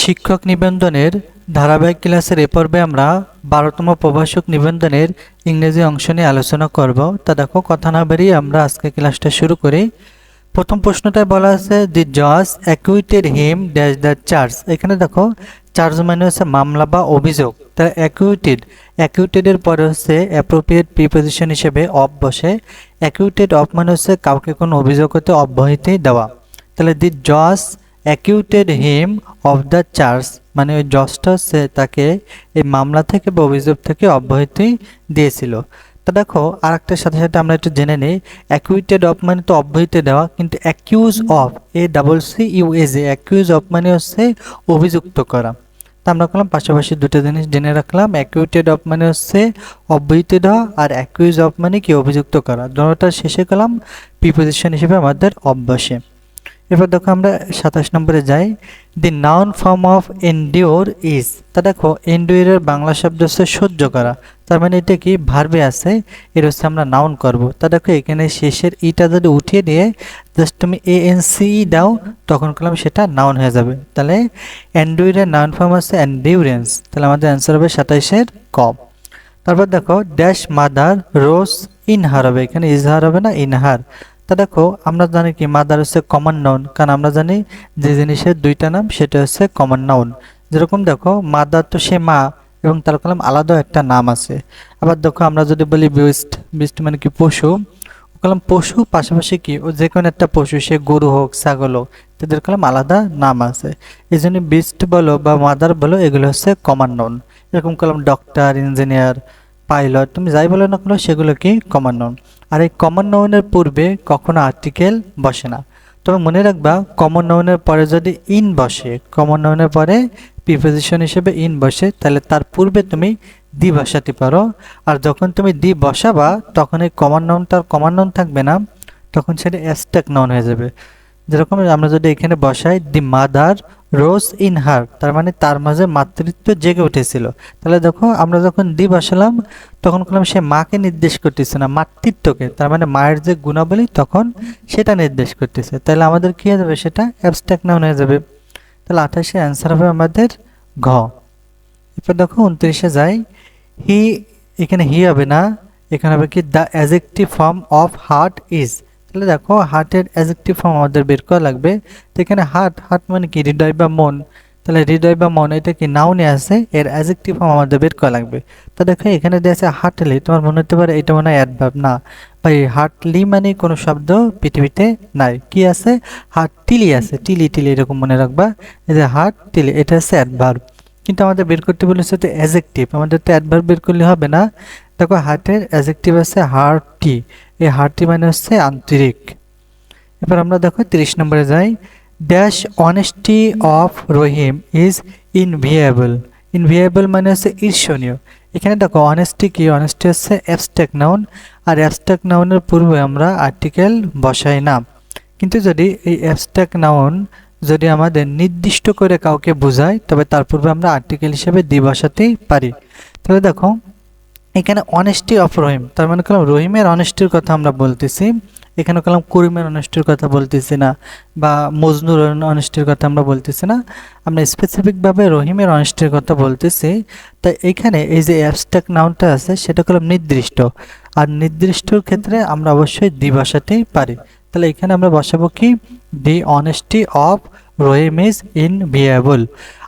শিক্ষক নিবন্ধনের ধারাবাহিক ক্লাসের এ পর্বে আমরা বারোতম প্রভাষক নিবন্ধনের ইংরেজি অংশ নিয়ে আলোচনা করব। তা দেখো, কথা না বেরিয়ে আমরা আজকে ক্লাসটা শুরু করি। প্রথম প্রশ্নটায় বলা আছে দি জজ acquitted him dash the charge এখানে দেখো চার্জ মানে হচ্ছে মামলা বা অভিযোগ। তাহলে অ্যাকুইটেড অ্যাকুইটেডের পরে হচ্ছে অ্যাপ্রোপ্রিয়েট প্রিপোজিশন হিসেবে অফ বসে। অ্যাকিউটেড অফ মানে হচ্ছে কাউকে কোনো অভিযোগ হতে অব্যাহতি দেওয়া। তাহলে দি জজ acquitted him of the charge মানে ওই জজটা তাকে এই মামলা থেকে বা অভিযোগ থেকে অব্যাহতি দিয়েছিল। তা দেখো আর একটার সাথে সাথে আমরা একটু জেনে নিই অ্যাকুইটেড অফ মানে তো অব্যাহতি দেওয়া, কিন্তু accused of, A double C U age a accused of মানে হচ্ছে অভিযুক্ত করা। তা আমরা করলাম, পাশাপাশি দুটো জিনিস জেনে রাখলাম অ্যাকুইটেড অফ মানে হচ্ছে অব্যাহতি দেওয়া আর অ্যাকিউজ অফ মানে কি অভিযুক্ত করা। দুটোটা শেষে করলাম, প্রিপোজিশন হিসেবে আমাদের অভ্যাসে। এবার দেখো আমরা সাতাশ নম্বরে যাই। The noun form of endure is তা দেখো এন্ডিওরের বাংলা শব্দ হচ্ছে সহ্য করা। তার মানে এটা কি? ভার্বে আছে। এর হচ্ছে আমরা নাউন করব। তা দেখো, এখানে শেষের ইটা যদি উঠিয়ে দিয়ে জাস্ট তুমি এ এন সি দাও, তখন করলাম সেটা নাউন হয়ে যাবে। তাহলে অ্যান্ডুইরের নাউন ফর্ম হচ্ছে অ্যান্ডিউরেন্স তাহলে আমাদের অ্যান্সার হবে সাতাইশের কম তারপর দেখো ড্যাশ মাদার রোজ ইনহার হবে। এখানে ইজহার হবে না ইনহার তা দেখো, আমরা জানি কি মাদার হচ্ছে কমন নাউন কারণ আমরা জানি যে জিনিসের দুইটা নাম সেটা হচ্ছে কমন নাউন যেরকম দেখো মাদার তো সে মা এবং তার কলম আলাদা একটা নাম আছে। আবার দেখো, আমরা যদি বলি বিস্ট বিস্ট মানে কি পশু কলম পশু, পাশাপাশি কি, ও যে কোনো একটা পশু, সে গরু হোক, ছাগল হোক, তাদের কলম আলাদা নাম আছে। এই জন্য বিস্ট বলো বা মাদার বলো, এগুলো হচ্ছে কমন নাউন এরকম কলম ডক্টর ইঞ্জিনিয়ার পাইলট তুমি যাই বলো না কেন, সেগুলো কি কমন নাউন আর এই কমন নাউনের পূর্বে কখনো আর্টিকেল বসে না। তবে মনে রাখবা কমন নাউনের পরে যদি ইন বসে কমন নাউনের পরে প্রিপোজিশন হিসেবে ইন বসে, তাহলে তার পূর্বে তুমি দি বসাতে পারো। আর যখন তুমি দি বসাবা, তখন এই কমন নাউনটার কমন নাউন থাকবে না, তখন সেটা অ্যাস্ট্যাক নাউন হয়ে যাবে। যেরকম আমরা যদি এখানে বসাই the mother rose in her তার মানে তার মাঝে মাতৃত্ব জেগে উঠেছিল। তাহলে দেখো, আমরা যখন দ্বীপ বসালাম তখন করলাম সে মাকে নির্দেশ করতেছে না, মাতৃত্বকে, তার মানে মায়ের যে গুণাবলী, তখন সেটা নির্দেশ করতেছে। তাহলে আমাদের কী হয়ে যাবে সেটা? অ্যাবস্ট্রাক্ট নাউন হয়ে যাবে। তাহলে আঠাশে অ্যান্সার হবে আমাদের ঘ। এরপর দেখো, উনত্রিশে যাই। হি, এখানে হি হবে না, এখানে হবে কি the adjective form of heart is তাহলে দেখো হার্টের অ্যাজেক্টিভ ফর্ম আমাদের বের করা লাগবে। তো এখানে হার্ট হার্ট মানে কি? হৃদয় বা মন। তাহলে হৃদয় বা মন, এটা কি নাউনে আছে? এর অ্যাজেক্টিভ ফর্ম আমাদের বের করা লাগবে। তো দেখো, এখানে দেওয়া আছে হার্টলি তোমার মনে হতে পারে এটা মনে হয় অ্যাডভার্ব না। ভাই হার্টলি মানে কোনো শব্দ পৃথিবীতে নাই। কি আছে? হার্ট টিলি আছে। টিলি টিলি এরকম মনে রাখবা। এই যে হার্ট টিলি এটা হচ্ছে অ্যাডভার্ব কিন্তু আমাদের বের করতে বলেছে তো অ্যাজেক্টিভ আমাদের তো অ্যাডভার্ব বের করলে হবে না। দেখো হার্টের অ্যাজেক্টিভ আছে হার্টি এই হার্টি মানে হচ্ছে আন্তরিক। এবার আমরা দেখো তিরিশ নম্বরে যাই। Dash honesty of Rahim is enviable enviable মানে হচ্ছে ঈর্ষণীয়। এখানে দেখো অনেস্টি কি? অনেস্টি হচ্ছে অ্যাবস্ট্রাক্ট নাউন আর অ্যাবস্ট্রাক্ট নাউনের পূর্বে আমরা আর্টিকেল বসাই না। কিন্তু যদি এই অ্যাবস্ট্রাক্ট নাউন যদি আমাদের নির্দিষ্ট করে কাউকে বোঝায়, তবে তার পূর্বে আমরা আর্টিকেল হিসেবে দি বসাতেই পারি। তাহলে দেখো এখানে অনেস্টি অফ রহিম। তার মানে কলাম রহিমের অনেস্টির কথা আমরা বলতেছি। এখানে কলাম করিমের অনেস্টির কথা বলতেছি না, বা মজনুর অনেস্টির কথা আমরা বলতেছি না। আমরা স্পেসিফিকভাবে রহিমের অনেস্টির কথা বলতেছি। তাই এখানে এই যে অ্যাবস্ট্রাক্ট নাউনটা আছে, সেটা কলাম নির্দিষ্ট। আর নির্দিষ্টর ক্ষেত্রে আমরা অবশ্যই দি বসাতেই পারি। তাহলে এখানে আমরা বসাবো কি? The honesty of Rahim is in ভিয়েবল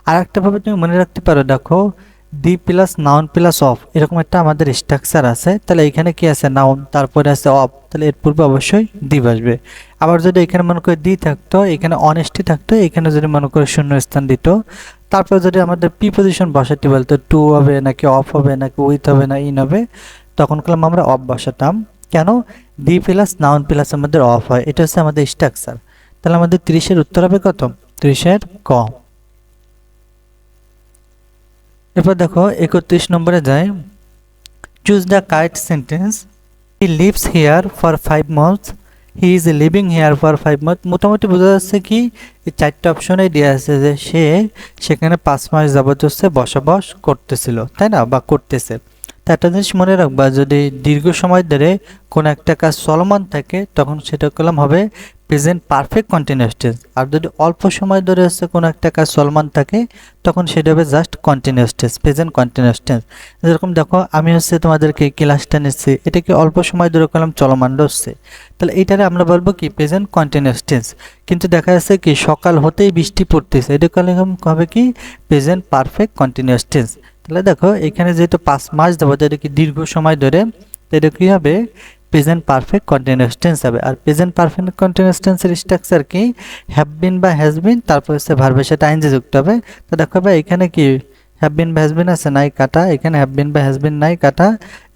আর একটাভাবে তুমি মনে রাখতে পারো, দেখো the plus noun plus of এরকম একটা আমাদের স্ট্রাকচার আছে। তাহলে এখানে কি আছে? নাউন তারপরে আছে অফ তাহলে এর পূর্বে অবশ্যই দি বসবে। আবার যদি এখানে মনে করে দি থাকতো, এখানে অনেস্টি থাকতো, এখানে যদি মনে করে শূন্য স্থান দিত, তারপর যদি আমাদের প্রিপোজিশন বসাতে বলতো টু হবে নাকি অফ হবে নাকি উইথ হবে না ইন হবে, তখন করলাম আমরা অফ বসাতাম। কেন? ডি প্লাস নাউন প্লাস আমাদের অফ হয়। এটা হচ্ছে আমাদের স্ট্রাকচার তাহলে আমাদের ত্রিশের উত্তর হবে কত? ত্রিশের ক। এরপর দেখো, একত্রিশ নম্বরে যায়। Choose the correct sentence he lives here for five months he is living here for five month মোটামুটি বোঝা যাচ্ছে কি, এই চারটে অপশনে দেওয়া আছে যে সে সেখানে পাঁচ মাস যাবত হচ্ছে বসবাস করতেছিল, তাই না? বা করতেছে। তা একটা জিনিস মনে রাখবা, যদি দীর্ঘ সময় ধরে কোনো একটা কাজ চলমান থাকে, তখন সেটা কলম হবে প্রেজেন্ট পারফেক্ট কন্টিনিউয়াস টেন্স আর যদি অল্প সময় ধরে হচ্ছে কোনো একটা কাজ চলমান থাকে, তখন সেটা হবে just continuous tense present continuous tense যেরকম দেখো, আমি হচ্ছে তোমাদেরকে ক্লাসটা নিচ্ছি এটা কি অল্প সময় ধরে কলম চলমান হচ্ছে তাহলে এইটারে আমরা বলব কি? প্রেজেন্ট কন্টিনিউয়াস টেন্স কিন্তু দেখা যাচ্ছে কি, সকাল হতেই বৃষ্টি পড়তেছে, এটা হবে কি? প্রেজেন্ট পারফেক্ট কন্টিনিউয়াস টেন্স তাহলে দেখো, এখানে যেহেতু পাঁচ মাস দেবো এটা কি দীর্ঘ সময় ধরে এটা কী হবে? প্রেজেন্ট পারফেক্ট কন্টিনিউয়াস টেন্স হবে। আর প্রেজেন্ট পারফেক্ট কন্টিনিউয়াস টেন্সের স্ট্রাকচার কি? হ্যাভ বিন বা হ্যাজ বিন তারপর হচ্ছে ভার্বের সাথে আইনজি যুক্ত হবে। তো দেখো ভাই, এখানে কি? হ্যাভ বিন বা হ্যাজ বিন আছে, নাই কাটা। এখানে হ্যাভ বিন বা হ্যাজ বিন নাই কাটা।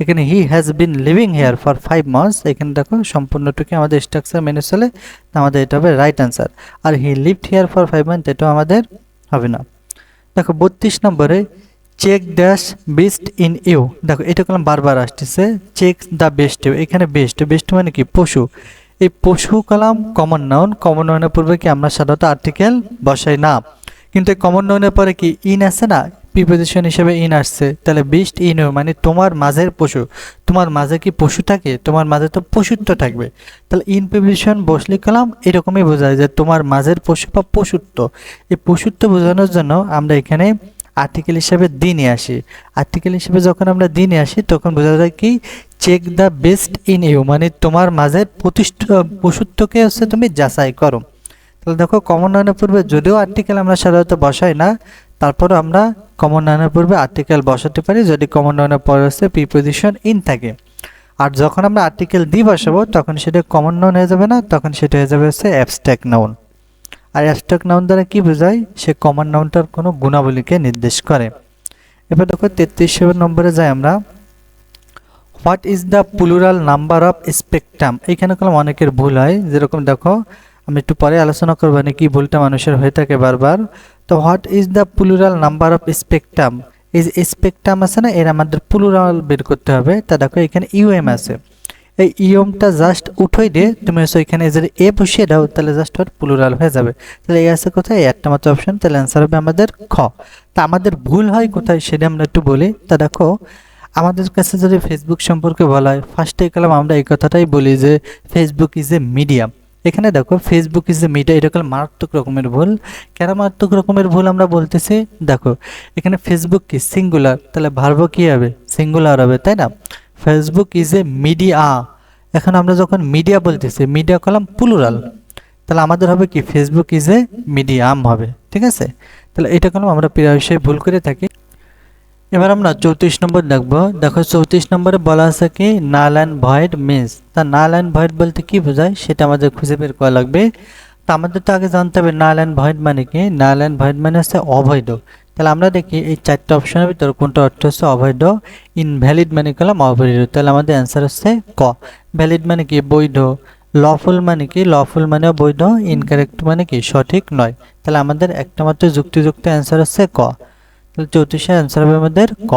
এখানে he has been living here for five months এখানে দেখো, সম্পূর্ণটুকু আমাদের স্ট্রাকচার মেনে চলে। আমাদের এটা হবে right answer R he lived here for five month এটাও আমাদের হবে না। দেখো, বত্রিশ নম্বরে check dash best in you দেখো, এটা কলম বারবার আসতেছে চেক দ্য বেস্ট ইউ এখানে বেস্ট বেস্ট মানে কি? পশু। এই পশু কলাম কমন নাউন কমন নাউনের পূর্বে কি আমরা সাধারণত আর্টিকেল বসাই? না। কিন্তু এই কমন নাউনের পরে কি ইন আছে না? প্রিপোজিশন হিসেবে ইন আসছে। তাহলে বেস্ট ইন ইউ মানে তোমার মাঝের পশু। তোমার মাঝে কি পশু থাকে? তোমার মাঝে তো পশুত্ব থাকবে। তাহলে ইন প্রিপোজিশন বসলে কলাম এরকমই বোঝায় যে তোমার মাঝের পশু বা পশুত্ব। এই পশুত্ব বোঝানোর জন্য আমরা এখানে আর্টিকেল হিসেবে দিনে আসি। আর্টিকেল হিসেবে যখন আমরা দিনে আসি, তখন বোঝা যায় কি? Check the best in you মানে তোমার মাঝে প্রতিষ্ঠ পশুত্বকে হচ্ছে তুমি যাচাই করো। তাহলে দেখো কমন নয়নের পূর্বে যদিও আর্টিকেল আমরা সাধারণত বসাই না, তারপরও আমরা কমন নয়নের পূর্বে আর্টিকেল বসাতে পারি, যদি কমন নাউনের পরে হচ্ছে প্রিপোজিশন ইন থাকে। আর যখন আমরা আর্টিকেল দি বসাবো, তখন সেটা কমন নাউন হয়ে যাবে না, তখন সেটা হয়ে যাবে হচ্ছে অ্যাবস্ট্রাক্ট নাউন আর অ্যাবস্ট্রাক্ট নাউন দ্বারা কি বোঝায়? সে কমন নাউনটার কোনো গুণাবলীকে নির্দেশ করে। এবার দেখো তেত্রিশ নম্বরে যাই আমরা। What is the plural number of spectrum এখানে কলম অনেকের ভুল হয়। যেরকম দেখো, আমি একটু পরে আলোচনা করব মানে কি ভুলটা মানুষের হয়ে থাকে বারবার। তো what is the plural number of spectrum এই যে স্পেকট্রাম আছে না, এর আমাদের প্লুরাল বের করতে হবে। তা দেখো এখানে ইউএম আছে। এই ইয়মটা জাস্ট উঠোই দিয়ে তুমি হচ্ছে এখানে যদি এ বসিয়ে দাও, তাহলে জাস্ট ওর প্লুরাল হয়ে যাবে। তাহলে এই আছে কোথায়? একটা মাত্র অপশন তাহলে অ্যান্সার হবে আমাদের খ। তা আমাদের ভুল হয় কোথায় সেটা আমরা একটু বলি। তা দেখো, আমাদের কাছে যদি ফেসবুক সম্পর্কে বলা হয় ফার্স্টে কালাম আমরা এই কথাটাই বলি যে ফেসবুক ইজ এ মিডিয়াম এখানে দেখো ফেসবুক ইজ এ মিডিয়া এটা হলো মারাত্মক রকমের ভুল। কেন মারাত্মক রকমের ভুল আমরা বলতেছি? দেখো, এখানে ফেসবুক কি সিঙ্গুলার তাহলে ভার্ব কী হবে? সিঙ্গুলার হবে, তাই না? ফেসবুক ইজ এ মিডিয়া এখন আমরা যখন মিডিয়া বলতেছি মিডিয়া কলাম প্লুরাল তাহলে আমাদের হবে কি? ফেসবুক ইজ এ মিডিয়াম হবে। ঠিক আছে? তাহলে এটা কলম আমরা প্রায়শই ভুল করে থাকি। এবার আমরা চৌত্রিশ নম্বর দেখব। দেখো, চৌত্রিশ নম্বরে বলা আছে কি? নাল অ্যান্ড ভয়েড মিন্স তা নাল অ্যান্ড ভয়েড বলতে কি বোঝায়? সেটা আমাদের খুঁজে বের করা লাগবে। তা আমাদের তো আগে জানতে হবে নাল অ্যান্ড ভয়েড মানে কি? নাল অ্যান্ড ভয়েড মানে হচ্ছে অবৈধ। তাহলে আমরা দেখি এই চারটে অপশনের ভিতরে কোনটা অর্থ হচ্ছে অবৈধ ইনভ্যালিড মানে কলাম অবৈধ। তাহলে আমাদের অ্যান্সার হচ্ছে ক। ভ্যালিড মানে কি বৈধ লফুল মানে কি লফুল মানে বৈধ ইনকারেক্ট মানে কি সঠিক নয়। তাহলে আমাদের একটা মাত্র যুক্তিযুক্ত অ্যান্সার হচ্ছে ক। তাহলে চৌত্রিশে অ্যান্সার হবে আমাদের ক।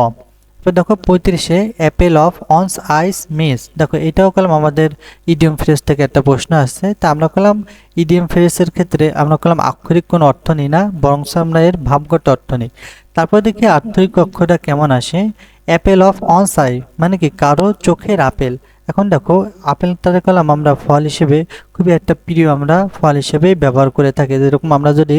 এবার দেখো পঁয়ত্রিশে apple of one's eyes miss দেখো এটাও কলাম আমাদের ইডিএম ফ্রেজ থেকে একটা প্রশ্ন আসছে। তা আমরা কলাম ইডিএম ফ্রেজের ক্ষেত্রে আমরা কলাম আক্ষরিক কোনো অর্থ নিই না বরং আমরা এর ভাবগত অর্থ নিই। তারপর দেখি আক্ষরিক অক্ষরটা কেমন আসে? অ্যাপেল অফ অনস আই মানে কি? কারও চোখের আপেল। এখন দেখো আপেলটারে কলাম আমরা ফল হিসেবে খুবই একটা প্রিয় আমরা ফল হিসেবে ব্যবহার করে থাকি। যেরকম আমরা যদি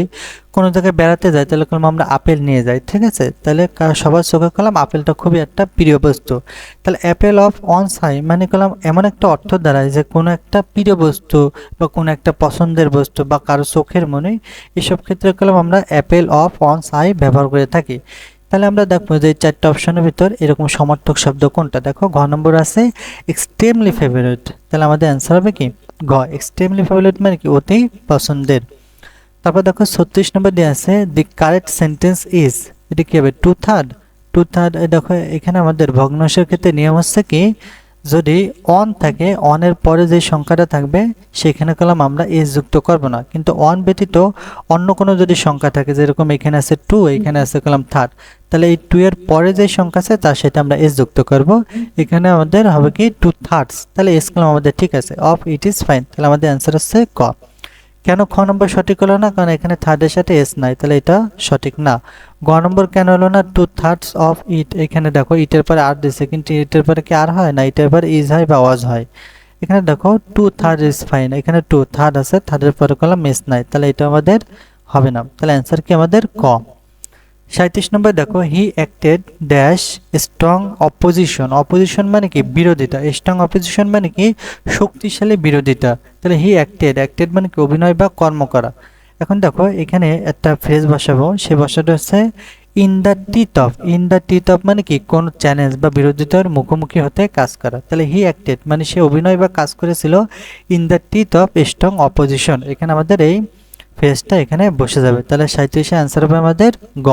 কোনো জায়গায় বেড়াতে যাই, তাহলে কলম আমরা আপেল নিয়ে যাই, ঠিক আছে? তাহলে সবার চোখে কলাম আপেলটা খুবই একটা প্রিয় বস্তু। তাহলে অ্যাপেল অফ অন সাই মানে কলাম এমন একটা অর্থ দাঁড়ায় যে কোনো একটা প্রিয় বস্তু বা কোনো একটা পছন্দের বস্তু বা কারও চোখের মনে, এসব ক্ষেত্রে কলাম আমরা অ্যাপেল অফ অন সাই ব্যবহার করে থাকি। তাহলে আমরা দেখব যে চারটে অপশনের ভিতর এরকম সমর্থক শব্দ কোনটা? দেখো, ঘ নম্বর আছে এক্সট্রিমলি ফেভারিট তাহলে আমাদের অ্যান্সার হবে কি? ঘ এক্সট্রিমলি ফেভারিট মানে কি? অতি পছন্দের। তারপর দেখো, ছত্রিশ নম্বর দিয়ে আছে দি কারেক্ট সেন্টেন্স ইজ এটা কী হবে? টু থার্ড টু থার্ড দেখো, এখানে আমাদের ভগ্নাংশের ক্ষেত্রে নিয়ম হচ্ছে কি? যদি অন থাকে অনের পরে যে সংখ্যাটা থাকবে, সেখানে কলাম আমরা এস যুক্ত করব না। কিন্তু অন ব্যতীত অন্য কোনো যদি সংখ্যা থাকে, যেরকম এখানে আছে টু এখানে আছে কলাম থার্ড তাহলে এই টু এর পরে যে সংখ্যা আছে, তার সাথে আমরা এস যুক্ত করব। এখানে আমাদের হবে কি টু থার্ডস তাহলে এস কলাম আমাদের ঠিক আছে। অফ ইট ইজ ফাইন তাহলে আমাদের অ্যান্সার হচ্ছে ক। কেন খ নম্বর সঠিক হলো না? কারণ এখানে থার্ডের সাথে এস নাই। তাহলে এটা সঠিক না। গ নম্বর কেন হলো না? টু থার্ডস অফ ইট এখানে দেখো ইটের পরে আর দিছে। কিন্তু ইটের পরে কি আর হয় না? ইটের পরে ইজ হয় বা ওয়াজ হয়। এখানে দেখো টু থার্ড ইজ ফাইন এখানে টু থার্ড আছে। থার্ডের পরে কলাম মিস নাই। তাহলে এটা আমাদের হবে না। তাহলে অ্যান্সার কি আমাদের ক? সাঁত্রিশ নম্বর দেখো he acted dash strong opposition opposition মানে কি? বিরোধিতা। স্ট্রং অপোজিশন মানে কি? শক্তিশালী বিরোধিতা। তাহলে হি অ্যাক্টেড অ্যাক্টেড মানে কি? অভিনয় বা কর্ম করা। এখন দেখো, এখানে একটা ফ্রেজ বসাবো। সে বসাটা হচ্ছে in the teeth of in the teeth of মানে কি? কোন চ্যালেঞ্জ বা বিরোধিতার মুখোমুখি হতে কাজ করা। তাহলে হি অ্যাক্টেড মানে সে অভিনয় বা কাজ করেছিল in the teeth of strong opposition এখানে আমাদের এই ফ্রেজটা এখানে বসে যাবে। তাহলে সাঁত্রিশে অ্যান্সার হবে আমাদের গ।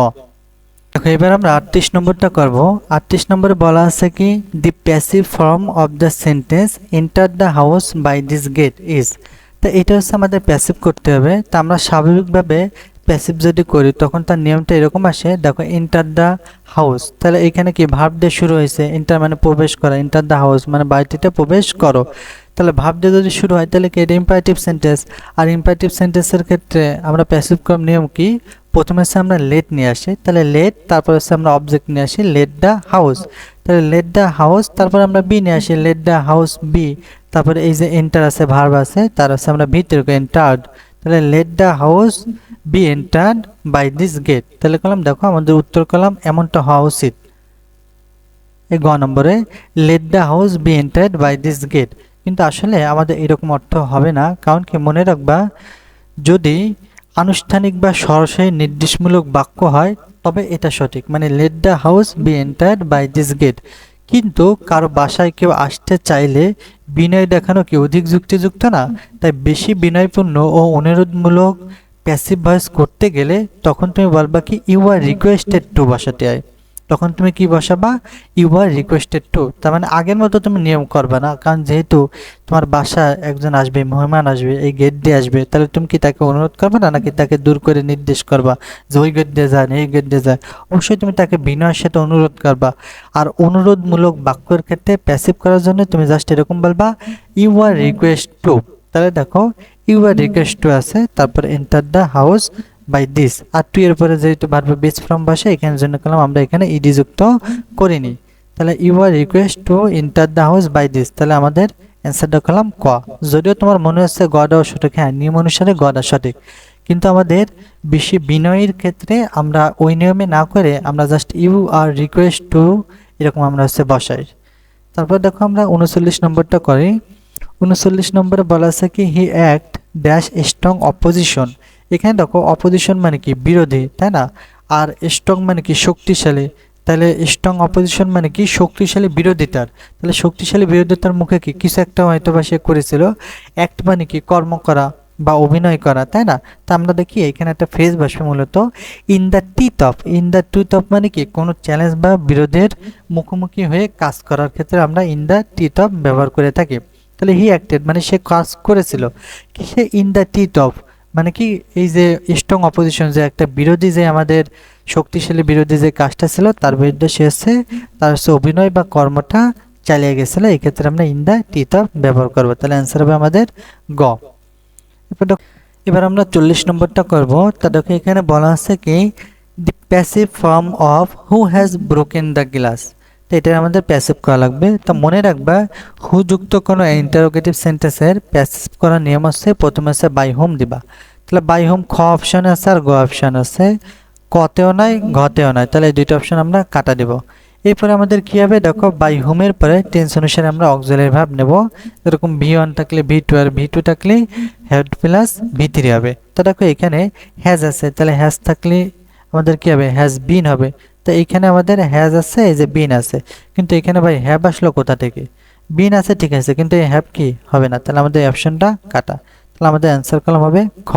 দেখো এবার আমরা আটত্রিশ নম্বরটা করব। আটত্রিশ নম্বরে বলা আছে কি the passive form of the sentence enter the house by this gate is তো এটা হচ্ছে আমাদের প্যাসিভ করতে হবে। তা আমরা স্বাভাবিকভাবে প্যাসিভ যদি করি, তখন তার নিয়মটা এরকম আসে, দেখো এন্টার দ্য হাউস তাহলে এখানে কি, ভাব দিয়ে শুরু হয়েছে এন্টার মানে প্রবেশ করা এন্টার দ্য হাউস মানে বাড়িটিতে প্রবেশ করো। তাহলে ভাব দিয়ে যদি শুরু হয়, তাহলে কি, এটা ইম্পারেটিভ সেন্টেন্স আর ইম্পারেটিভ সেন্টেন্সের ক্ষেত্রে আমরা প্যাসিভ কম নিয়ম কি প্রথমে হচ্ছে আমরা লেট নিয়ে আসি, তাহলে লেট তারপর হচ্ছে আমরা অবজেক্ট নিয়ে আসি লেট দ্য হাউস তাহলে লেট দ্য হাউস তারপর আমরা বি নিয়ে আসি লেট দ্য হাউস বি তারপরে এই যে এন্টার আছে ভার্ব আছে, তার হচ্ছে আমরা ভিতরে এন্টার্ড তাহলে let the house be entered by this gate তাহলে কলাম, দেখো আমাদের উত্তর কলাম, এমনটা হওয়া উচিত। এই গ নম্বরে let the house be entered by this gate কিন্তু আসলে আমাদের এরকম অর্থ হবে না, কারণ কি মনে রাখবা, যদি আনুষ্ঠানিক বা সরাসরি নির্দেশমূলক বাক্য হয়, তবে এটা সঠিক। মানে let the house be entered by this gate কিন্তু কারও বাসায় কেউ আসতে চাইলে বিনয় দেখানো কি অধিক যুক্তিযুক্ত না? তাই বেশি বিনয়পূর্ণ ও অনুরোধমূলক প্যাসিভ ভয়েস করতে গেলে তখন তুমি বলবা কি ইউ আর রিকোয়েস্টেড টু বাসাতে হয় তখন তুমি কি বসাবা? ইউ আর রিকোয়েস্টেড টু তার মানে আগের মতো তুমি নিয়ম করবে না, কারণ যেহেতু তোমার বাসায় একজন আসবে, মেহমান আসবে, এই গেট দিয়ে আসবে, তাহলে তুমি কি তাকে অনুরোধ করবে না, নাকি তাকে দূর করে নির্দেশ করবা যে ওই গেট দিয়ে যান এই গেট দিয়ে যায়? অবশ্যই তুমি তাকে বিনয়ের সাথে অনুরোধ করবা। আর অনুরোধমূলক বাক্যের ক্ষেত্রে প্যাসিভ করার জন্য তুমি জাস্ট এরকম বলবা ইউ আর রিকোয়েস্ট টু তাহলে দেখো ইউ আর রিকোয়েস্ট টু আছে, তারপর enter the house by this R to এর পরে যেহেতু বারবার বেস ফ্রম বসে, এখানে জন্য করলাম আমরা এখানে ইডি যুক্ত করিনি। তাহলে you are request to enter the house by this তাহলে আমাদের অ্যান্সারটা করলাম ক। যদিও তোমার মনে হচ্ছে গডাও সঠিক হ্যাঁ নিয়ম অনুসারে গডা সঠিক। কিন্তু আমাদের বেশি বিনয়ের ক্ষেত্রে আমরা ওই নিয়মে না করে আমরা just you are request to এরকম আমরা হচ্ছে বসাই। তারপর দেখো আমরা উনচল্লিশ নম্বরটা করি। উনচল্লিশ নম্বরে বলা আছে কি he act dash strong opposition এখানে দেখো অপোজিশন মানে কি? বিরোধী, তাই না? আর স্ট্রং মানে কি? শক্তিশালী। তাহলে স্ট্রং অপোজিশন মানে কি? শক্তিশালী বিরোধিতার। তাহলে শক্তিশালী বিরোধিতার মুখে কি? কিছু একটা হয়তো বা সে করেছিল। অ্যাক্ট মানে কি? কর্ম করা বা অভিনয় করা, তাই না? তা আমরা দেখি, এখানে একটা ফ্রেজ বসবে মূলত in the teeth of in the tooth of মানে কি? কোনো চ্যালেঞ্জ বা বিরোধের মুখোমুখি হয়ে কাজ করার ক্ষেত্রে আমরা ইন দ্য টিথ অফ ব্যবহার করে থাকি। তাহলে হি অ্যাক্টেড মানে সে কাজ করেছিল। কি সে ইন দ্য টিথ অফ মানে কি, এই যে স্ট্রং অপোজিশন যে একটা বিরোধী যে আমাদের শক্তিশালী বিরোধী যে কাজটা ছিল, তার বিরুদ্ধে সে হচ্ছে, তার হচ্ছে অভিনয় বা কর্মটা চালিয়ে গেছিল। এই ক্ষেত্রে আমরা ইন দ্য অফ ব্যবহার করব। তাহলে অ্যান্সার হবে আমাদের গ। এবার আমরা চল্লিশ নম্বরটা করব। তা দেখো, এখানে বলা আছে কি the passive form of who has broken the glass তো এটা আমাদের প্যাসিভ করা লাগবে। তো মনে রাখবা হু যুক্ত কোনো ইন্টারোগেটিভ সেন্টেন্সের প্যাসিভ করার নিয়ম আছে, প্রথমে আছে বাই হোম দিবা। তাহলে বাই হোম খ অপশন আছে আর গ অপশন আছে। কতেও নয় ঘতেও নয় তাহলে এই দুইটা অপশন আমরা কাটা দেব। এরপরে আমাদের কি হবে? দেখো বাই হোমের পরে টেন্স অনুসারে আমরা অক্সিলারি ভাব নেব। যেরকম ভি ওয়ান থাকলে ভি টু আর ভি টু থাকলে হেড প্লাস ভি থ্রি হবে। তো দেখো, এখানে হ্যাজ আছে। তাহলে হ্যাজ থাকলে আমাদের কি হবে? হ্যাজ বিন হবে। তো এখানে আমাদের হ্যাজ আছে, এই যে বিন আছে। কিন্তু এখানে ভাই হ্যাভ আসলো কোথা থেকে? বিন আছে, ঠিক আছে। কিন্তু এই হ্যাভ কি? হবে না। তাহলে আমাদের অপশনটা কাটা। তাহলে আমাদের অ্যান্সার কলম হবে খ।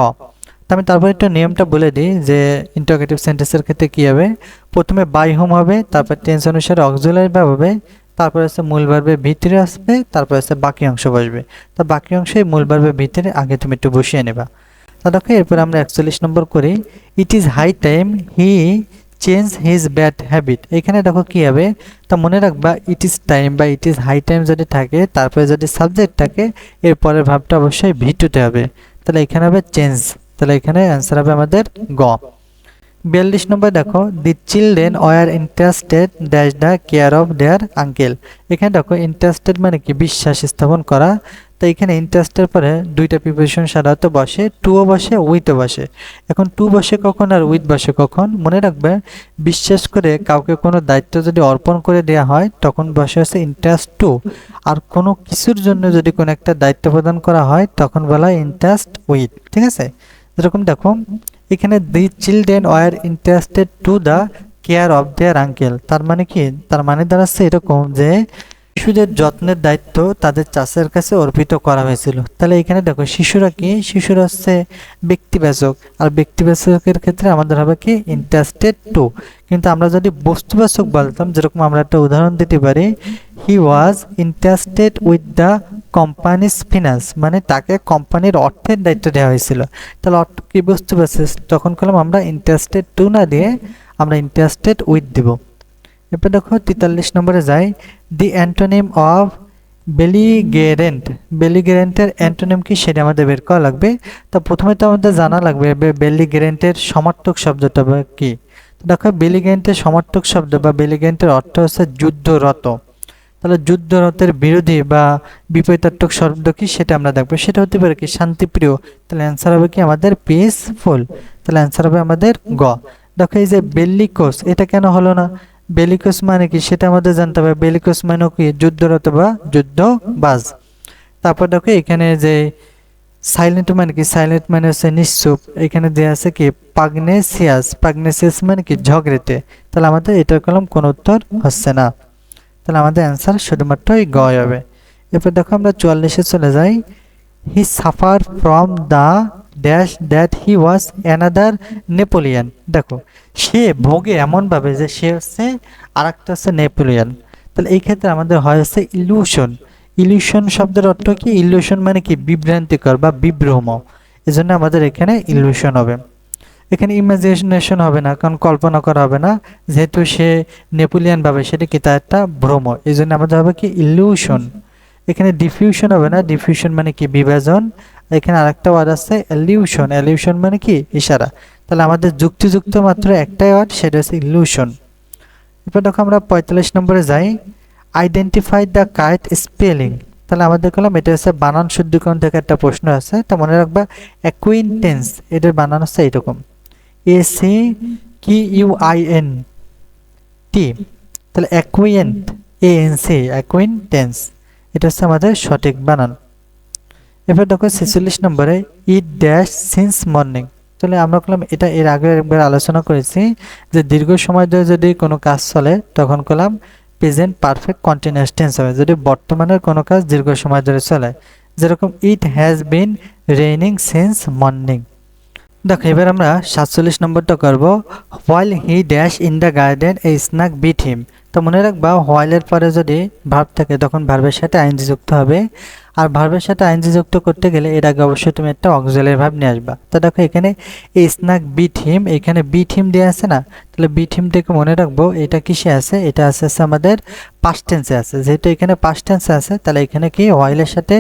তো আমি তারপর একটু নিয়মটা বলে দিই যে ইন্টারোগেটিভ সেন্টেন্সের ক্ষেত্রে কী হবে? প্রথমে বাই হোম হবে, তারপর টেন্স অনুসারে অক্সিলারি ভাব হবে, তারপর হচ্ছে মূল ভার্বের ভিতরে আসবে, তারপর হচ্ছে বাকি অংশ বসবে। তা বাকি অংশে মূল ভার্বের ভিতরে আগে তুমি একটু বসিয়ে নেবা। তা দেখো, এরপর আমরা একচল্লিশ নম্বর করি। It is high time he change his bad habit এখানে দেখো কি হবে? তা মনে রাখবা ইট ইজ টাইম বা ইট ইজ হাই টাইম যদি থাকে, তারপরে যদি সাবজেক্ট থাকে, এর পরের ভাবটা অবশ্যই ভিটুতে হবে। তাহলে এখানে হবে চেঞ্জ তাহলে এখানে অ্যান্সার হবে আমাদের গ। বিয়াল্লিশ নম্বর দেখো the children were interested dash the care of their uncle এখানে দেখো ইন্টারেস্টেড মানে কি? বিশ্বাস স্থাপন করা। তো এখানে ইন্টারেস্টের পরে দুইটা প্রিপারেশন সাধারণত বসে টুও বসে উইথও বসে। এখন টু বসে কখন আর উইথ বসে কখন? মনে রাখবে বিশ্বাস করে কাউকে কোনো দায়িত্ব যদি অর্পণ করে দেওয়া হয়, তখন বসে আছে ইন্টারেস্ট টু আর কোনো কিছুর জন্য যদি কোনো একটা দায়িত্ব প্রদান করা হয়, তখন বলা হয় ইন্টারেস্ট উইথ ঠিক আছে? যেরকম দেখো, এখানে the children were interested to the care of their uncle তার মানে কি? তার মানে দাঁড়াচ্ছে এরকম যে শিশুদের যত্নের দায়িত্ব তাদের চাষের কাছে অর্পিত করা হয়েছিল। তাহলে এখানে দেখো, শিশুরা কি? শিশুরা হচ্ছে ব্যক্তিবাচক। আর ব্যক্তিবাচকের ক্ষেত্রে আমাদের হবে কি? ইন্টারেস্টেড টু কিন্তু আমরা যদি বস্তুবাচক বলতাম, যেরকম আমরা একটা উদাহরণ দিতে পারি he was interested with the company's finance মানে তাকে কোম্পানির অর্থের দায়িত্ব দেওয়া হয়েছিল। তাহলে অর্থ কি বস্তুবাচক তখন করলাম আমরা ইন্টারেস্টেড টু না দিয়ে আমরা ইন্টারেস্টেড উইথ দিব। এরপর দেখো, তেতাল্লিশ নম্বরে যাই দি অ্যান্টোনিম অফ বেলিগেরেন্ট বেলিগেরেন্টের অ্যান্টোনিম কি সেটা আমাদের বের করা লাগবে? তো প্রথমে তো আমাদের জানা লাগবে বেলিগেরেন্টের সমার্থক শব্দটা কি? দেখো বেলিগেরেন্টের সমার্থক শব্দ বা বেলিগেরেন্টের অর্থ হচ্ছে যুদ্ধরত। তাহলে যুদ্ধরতের বিরোধী বা বিপরীতাত্মক শব্দ কি সেটা আমরা দেখব। সেটা হতে পারে কি শান্তিপ্রিয়। তাহলে অ্যান্সার হবে কি আমাদের পিসফুল তাহলে অ্যান্সার হবে আমাদের গ। দেখো, এই যে বেল্লিকোস এটা কেন হলো না? বেলিকোস মানে কি? সেটা আমাদের জানতে হবে। বেলিকোস মানে কি যুদ্ধরত বা যুদ্ধবাজ। তারপর দেখো এখানে যে সাইলেন্ট মানে কি? সাইলেন্ট মানে হচ্ছে নিশ্চুপ। এখানে দেওয়া আছে কি? পাগনেসিয়াস। পাগনেসিয়াস মানে কি? ঝগড়েতে। তাহলে আমাদের এটার কলম কোনো উত্তর হচ্ছে না। তাহলে আমাদের অ্যান্সার শুধুমাত্র এই গ হবে। এরপর দেখো আমরা চুয়াল্লিশে চলে যাই। He suffer from the dash that he was another Napoleon দেখো, সে ভোগে এমনভাবে যে সে হচ্ছে আর একটা হচ্ছে নেপোলিয়ান তাহলে এই ক্ষেত্রে আমাদের হয় হচ্ছে ইলিউশন ইলিউশন শব্দের অর্থ কি? ইলিউশন মানে কি? বিভ্রান্তিকর বা বিভ্রম। এজন্য আমাদের এখানে ইলিউশন হবে। এখানে ইমাজিনেশন হবে না, কারণ কল্পনা করা হবে না। যেহেতু সে নেপোলিয়ান ভাবে, সেটা কি? তার একটা ভ্রম। এই জন্য আমাদের হবে কি? ইলিউশন এখানে ডিফিউশন হবে না। ডিফিউশন মানে কি? বিভাজন। এখানে আরেকটা ওয়ার্ড আছে এলিউশন এলিউশন মানে কি? ইশারা। তাহলে আমাদের যুক্তিযুক্ত মাত্র একটাই ওয়ার্ড সেটা হচ্ছে ইলিউশন এরপর দেখো আমরা পঁয়তাল্লিশ নম্বরে যাই। আইডেন্টিফাই দ্য কারেক্ট স্পেলিং তাহলে আমাদের কলাম, এটা হচ্ছে বানান শুদ্ধিকরণ থেকে একটা প্রশ্ন আছে। তা মনে রাখবা অ্যাকুইন্টেন্স এটার বানান হচ্ছে এইরকম। A C Q U I N T তাহলে অ্যাকুইয়েন্ট এ এন সি অ্যাকুইন্টেন্স এটা হচ্ছে আমাদের সঠিক বানান। এবার দেখো ছেচল্লিশ নম্বরে ইট ড্যাশ সিন্স মর্নিং তাহলে আমরা করলাম এটা এর আগে একবার আলোচনা করেছি যে দীর্ঘ সময় ধরে যদি কোনো কাজ চলে, তখন করলাম প্রেজেন্ট পারফেক্ট কন্টিনিউয়াস টেন্স হবে। যদি বর্তমানের কোনো কাজ দীর্ঘ সময় ধরে চলে, যেরকম it has been raining since morning দেখো, এবার আমরা সাতচল্লিশ নম্বরটা করব while he dash in the garden a snake bit him তো মনে রাখবা হোয়াইলের পরে যদি ভার্ব থাকে, তখন ভার্বের সাথে আইনজি যুক্ত হবে। আর ভার্বের সাথে আইনজি যুক্ত করতে গেলে এর আগে অবশ্যই তুমি একটা অক্সিলারি ভাব নিয়ে আসবা। তো দেখো এখানে এই স্ন্যাক বিট হিম এখানে বিট হিম দেওয়া আছে না? তাহলে বিট হিমটাকে মনে রাখব, এটা কিসে আছে? এটা আছে আছে আমাদের পাস্ট টেন্সে আছে। যেহেতু এখানে পাস্ট টেন্সে আছে, তাহলে এখানে কি? হোয়াইলের সাথে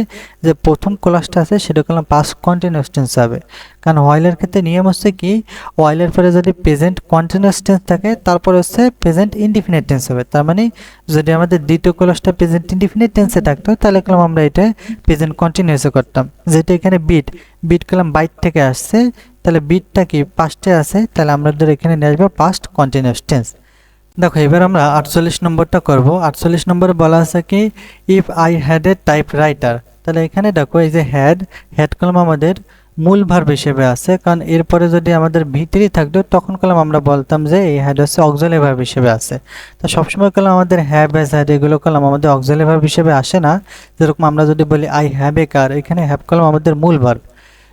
যে প্রথম ক্লাসটা আছে, সেটা করলাম পাস্ট কন্টিনিউয়াস টেন্স হবে। কারণ হোয়াইলের ক্ষেত্রে নিয়ম হচ্ছে কি? হোয়াইলের পরে যদি প্রেজেন্ট কন্টিনিউয়াস টেন্স থাকে, তারপরে হচ্ছে প্রেজেন্ট ইনডিফিনিট টেন্স হবে। তার মানে যদি আমাদের দ্বিতীয় ক্লাসটা প্রেজেন্ট ইনডিফিনিট টেন্সে থাকতো, তাহলে করলাম আমরা এটা প্রেজেন্ট কন্টিনিউসে করতাম। যেটা এখানে বিট বিট করলাম বাইট থেকে আসছে তাহলে বিটটা কি পাস্টে আছে? তাহলে আমরা ধর এখানে নিয়ে আসব পাস্ট কন্টিনিউস টেন্স দেখো, এবার আমরা আটচল্লিশ নম্বরটা করব। আটচল্লিশ নম্বরে বলা আছে কি if I had a typewriter তাহলে এখানে দেখো, এই যে হ্যাড হ্যাড কলম আমাদের মূল ভার্ব হিসেবে আছে। কারণ এরপরে যদি আমাদের ভিতরি থাকতো, তখন কলম আমরা বলতাম যে এই হ্যাড হচ্ছে অক্সিলারি ভার্ব হিসেবে আছে। তো সবসময় কলম আমাদের হ্যাভ এস হ্যাড এগুলো কলম আমাদের অক্সিলারি ভার্ব হিসেবে আসে না। যেরকম আমরা যদি বলি আই হ্যাভ এ কার এখানে হ্যাভ কলম আমাদের মূল ভার্ব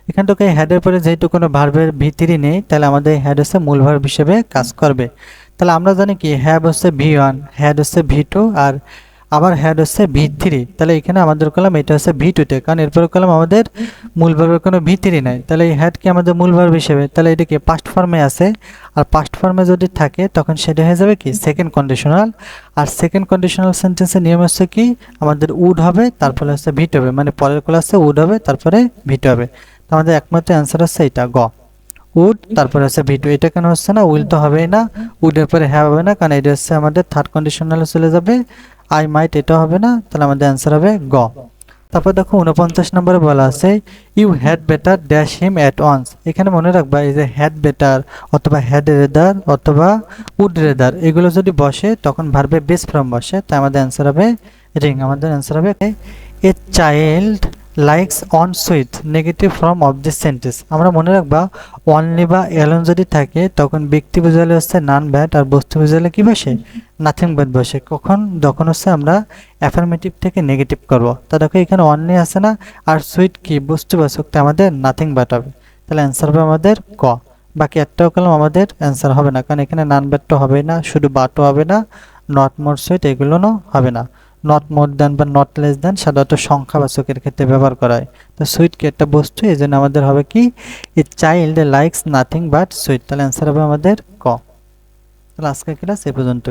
এখান থেকে হেডের পরে যেহেতু কোনো ভার্বের ভিতরি নেই, তাহলে আমাদের হ্যাড হচ্ছে মূল ভার্ব হিসেবে কাজ করবে। তাহলে আমরা জানি কি হ্যাভ হচ্ছে ভি ওয়ান হ্যাড হচ্ছে ভি টু আর আবার হ্যাড হচ্ছে ভি থ্রি তাহলে এখানে আমাদের কলাম এটা হচ্ছে ভি টুতে কারণ এরপরে কলাম আমাদের মূল ভার্বের কোনো ভি থ্রি নাই। তাহলে এই হ্যাড কি আমাদের মূল ভার্ব হিসেবে? তাহলে এটা কি পাস্ট ফর্মে আছে? আর পাস্ট ফর্মে যদি থাকে, তখন সেটা হয়ে যাবে কি সেকেন্ড কন্ডিশনাল আর সেকেন্ড কন্ডিশনাল সেন্টেন্সের নিয়ম হচ্ছে কি, আমাদের উড হবে, তারপরে হচ্ছে ভিট হবে। মানে পরের ক্লাসে উড হবে, তারপরে ভিট হবে। আমাদের একমাত্র অ্যান্সার হচ্ছে এটা, গ। উড, তারপরে হচ্ছে ভিটু। এটা কেন হচ্ছে না? উইল তো হবেই না। উডের পরে হ্যাঁ হবে না, কারণ এটা হচ্ছে আমাদের থার্ড কন্ডিশনালে চলে যাবে। আই মাইট এটা হবে না, তাহলে আমাদের অ্যান্সার হবে গ। তারপর দেখো উনপঞ্চাশ নম্বরে বলা আছে you had better dash him at once এখানে মনে রাখবা, এই যে হ্যাড বেটার অথবা হ্যাড রেদার অথবা উড রেদার এগুলো যদি বসে, তখন ভার্বে বেস ফর্ম বসে, তাই আমাদের অ্যান্সার হবে রিং আমাদের অ্যান্সার হবে a child likes on sweet negative form of this sentence আমরা মনে রাখবা অনলি বা এলন যদি থাকে, তখন ব্যক্তি বোঝালে হচ্ছে নান ব্যাট আর বস্তু বোঝালে কি বসে? নাথিং ব্যাট বসে। কখন? যখন হচ্ছে আমরা অ্যাফার্মেটিভ থেকে নেগেটিভ করব। তা দেখো, এখানে অনলি আছে না, আর সুইট কি? বস্তুবাচক তো আমাদের নাথিং ব্যাট হবে। তাহলে অ্যান্সার হবে আমাদের ক। বাকি একটাও কলম আমাদের অ্যান্সার হবে না। কারণ এখানে নান ব্যাটও হবে না, শুধু বাটও হবে না নট মোর সুইট এগুলোও হবে না। নট মোর দেন বা নট লেস দেন সাধারণত সংখ্যাবাচকের ক্ষেত্রে ব্যবহার করা হয়। তো সুইটকে একটা বস্তু, এই জন্য আমাদের হবে কি, a child likes nothing but sweet তাহলে অ্যান্সার হবে আমাদের ক। তাহলে আজকের ক্লাস এ পর্যন্ত।